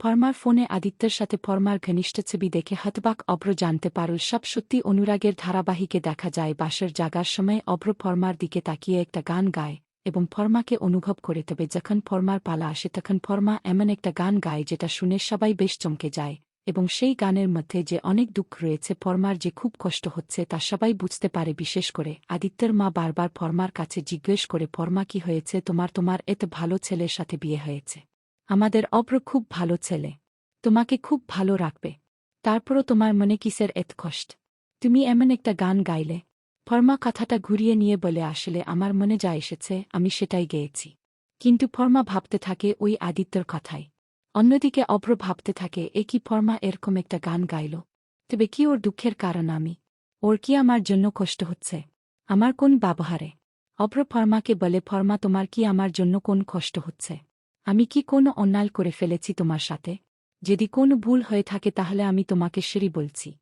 Former ফোনে আদিত্যের সাথে former ঘনিষ্ঠ ছবি দেখে হতবাক অব্র জানতে পারল, সব সত্যি অনুরাগের ধারাবাহিকে দেখা যায়। বাসের জাগার সময় অব্র ফর্মার দিকে তাকিয়ে একটা গান গায় এবং ফর্মাকে অনুভব করে তবে যখন ফর্মার পালা আসে তখন ফর্মা এমন একটা গান গায় যেটা শুনে সবাই বেশ চমকে যায় এবং সেই গানের মধ্যে যে অনেক দুঃখ রয়েছে ফর্মার যে খুব কষ্ট হচ্ছে তা সবাই বুঝতে পারে। বিশেষ করে আদিত্যের মা বারবার ফর্মার কাছে জিজ্ঞেস করে ফর্মা কি হয়েছে? তোমার তোমার এত ভালো ছেলের সাথে বিয়ে হয়েছে। আমাদের অব্র খুব ভালো ছেলে। তোমাকে খুব ভালো রাখবে। তারপরও তোমার মনে কিসের এত কষ্ট? তুমি এমন একটা গান গাইলে। ফর্মা কথাটা ঘুরিয়ে নিয়ে বলে আসলে আমার মনে যা এসেছে, আমি সেটাই গেয়েছি। কিন্তু ফর্মা ভাবতে থাকে ওই আদিত্যর কথাই। অন্যদিকে অভ্র ভাবতে থাকে, এ কি ফর্মা এরকম একটা গান গাইল? তবে কি ওর দুঃখের কারণ আমি? ওর কি আমার জন্য কষ্ট হচ্ছে? আমার কোন ব্যবহারে? অভ্র ফর্মাকে বলে, ফর্মা, তোমার কি আমার জন্য কোন কষ্ট হচ্ছে? আমি কি কোনো অন্যায় করে ফেলেছি তোমার সাথে? যদি কোনো ভুল হয়ে থাকে তাহলে আমি তোমাকে সেরি বলছি।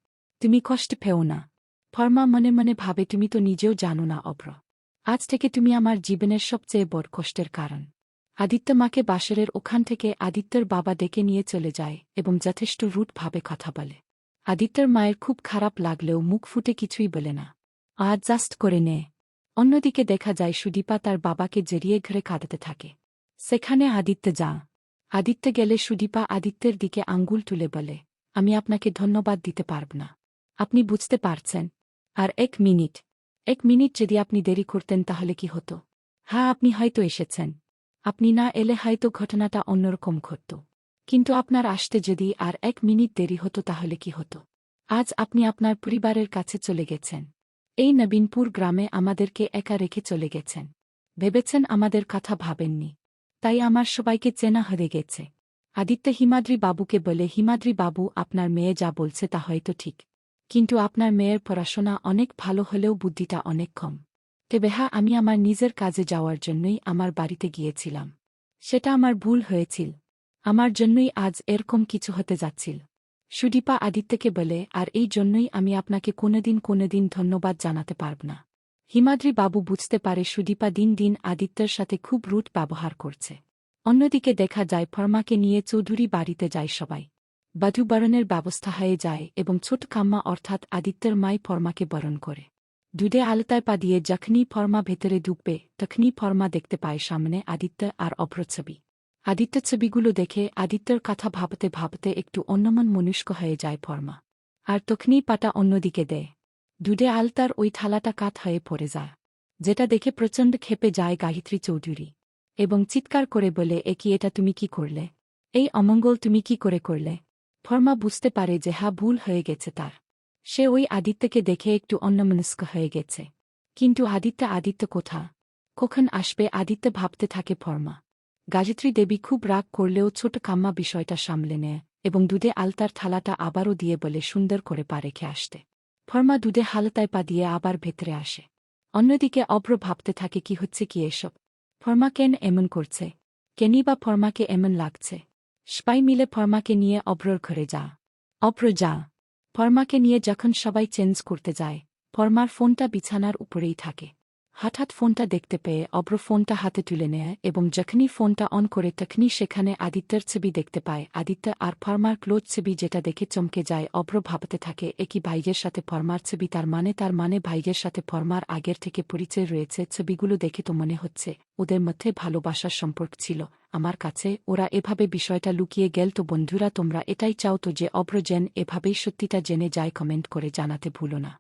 তুমি কষ্ট পেও না। ফর্মা মনে মনে ভাবে, তুমি তো নিজেও জানো না, অভ্র। আজ থেকে তুমি আমার জীবনের সবচেয়ে বড় কষ্টের কারণ। আদিত্য মাকে বাসরের ওখান থেকে আদিত্যর বাবা ডেকে নিয়ে চলে যায় এবং যথেষ্ট রুটভাবে কথা বলে। আদিত্যর মায়ের খুব খারাপ লাগলেও মুখ ফুটে কিছুই বলে না। আজ জাস্ট করে নে। অন্যদিকে দেখা যায় সুদীপা তার বাবাকে জড়িয়ে ঘরে কাঁদাতে থাকে। সেখানে আদিত্য যা। আদিত্য গেলে সুদীপা আদিত্যের দিকে আঙ্গুল তুলে বলে, আমি আপনাকে ধন্যবাদ দিতে পারব না। আপনি বুঝতে পারছেন। আর এক মিনিট। এক মিনিট যদি আপনি দেরি করতেন তাহলে কি হতো? হ্যাঁ আপনি হয়তো এসেছেন। আপনি না এলে হয়তো ঘটনাটা অন্যরকম ঘটত। কিন্তু আপনার আসতে যদি আর এক মিনিট দেরি হতো তাহলে কি হতো? আজ আপনি আপনার পরিবারের কাছে চলে গেছেন। এই নবীনপুর গ্রামে আমাদেরকে একা রেখে চলে গেছেন। ভেবেছেন আমাদের কথা ভাবেননি। তাই আমার সবাইকে চেনা হয়ে গেছে। আদিত্য হিমাদ্রি বাবুকে বলে, হিমাদ্রি বাবু, আপনার মেয়ে যা বলছে তা হয়তো ঠিক। কিন্তু আপনার মেয়ের পড়াশোনা অনেক ভালো হলেও বুদ্ধিটা অনেক কম। তবে হ্যাঁ আমি আমার নিজের কাজে যাওয়ার জন্যই আমার বাড়িতে গিয়েছিলাম। সেটা আমার ভুল হয়েছিল। আমার জন্যই আজ এরকম কিছু হতে যাচ্ছিল। সুদীপা আদিত্যকে বলে, আর এই জন্যই আমি আপনাকে কোনোদিন কোনোদিন ধন্যবাদ জানাতে পারব না। হিমাদ্রি বাবু বুঝতে পারে সুদীপা দিন দিন আদিত্যের সাথে খুব রুট ব্যবহার করছে। অন্যদিকে দেখা যায় ফর্মাকে নিয়ে চৌধুরী বাড়িতে যায় সবাই। বাধু বরণের ব্যবস্থা হয়ে যায় এবং ছোট কাম্মা অর্থাৎ আদিত্যের মাই ফর্মাকে বরণ করে। দুধে আলতায় পা দিয়ে যখনই ফর্মা ভেতরে ঢুকবে, তখনই ফর্মা দেখতে পায় সামনে আদিত্য আর অভ্র ছবি আদিত্য ছবিগুলো দেখে আদিত্যর কথা ভাবতে ভাবতে একটু অন্যমন মনুষ্ক হয়ে যায় ফর্মা। আর তখনই পাটা অন্যদিকে দেয়। দুধে আলতার ওই থালাটা কাত হয়ে পড়ে যায়, যেটা দেখে প্রচণ্ড খেপে যায় গাহিত্রী চৌধুরী, এবং চিৎকার করে বলে, এ কি এটা তুমি কি করলে? এই অমঙ্গল তুমি কি করে করলে? ফর্মা বুঝতে পারে যে হা ভুল হয়ে গেছে তার। সে ওই আদিত্যকে দেখে একটু অন্যমনস্ক হয়ে গেছে। কিন্তু আদিত্য আদিত্য কোথা? কখন আসবে আদিত্য ভাবতে থাকে ফর্মা। গাজিত্রী দেবী খুব রাগ করলেও ছোট কাম্মা বিষয়টা সামলে নেয়, এবং দুধে আলতার থালাটা আবারও দিয়ে বলে, সুন্দর করে পা রেখে আসতে। ফর্মা দুধে হালতায় পা দিয়ে আবার ভেতরে আসে। অন্যদিকে অব্র ভাবতে থাকে কি হচ্ছে কি এসব। ফর্মা কেন এমন করছে? কেনি বা ফর্মাকে এমন লাগছে? স্পাই মিলে ফর্মাকে নিয়ে অব্রর ঘরে যা। অব্র যা। ফর্মাকে নিয়ে যখন সবাই চেঞ্জ করতে যায়, ফর্মার ফোনটা বিছানার উপরেই থাকে। হঠাৎ ফোনটা দেখতে পেয়ে অব্র ফোনটা হাতে তুলে নেয় এবং যখনই ফোনটা অন করে তখনই সেখানে আদিত্যের ছবি দেখতে পায়। আদিত্য আর ফর্মার ক্লোজ ছবি যেটা দেখে চমকে যায়, অব্র ভাবতে থাকে একই ভাইয়ের সাথে ফর্মার ছবি? তার মানে তার মানে ভাইয়ের সাথে ফর্মার আগের থেকে পরিচয় রয়েছে, ছবিগুলো দেখে তো মনে হচ্ছে, ওদের মধ্যে ভালোবাসার সম্পর্ক ছিল। আমার কাছে, ওরা এভাবে বিষয়টা লুকিয়ে গেল তো বন্ধুরা, তোমরা এটাই চাও তো যে অব্র জেন এভাবেই সত্যিটা জেনে যায়, কমেন্ট করে জানাতে ভুলো না।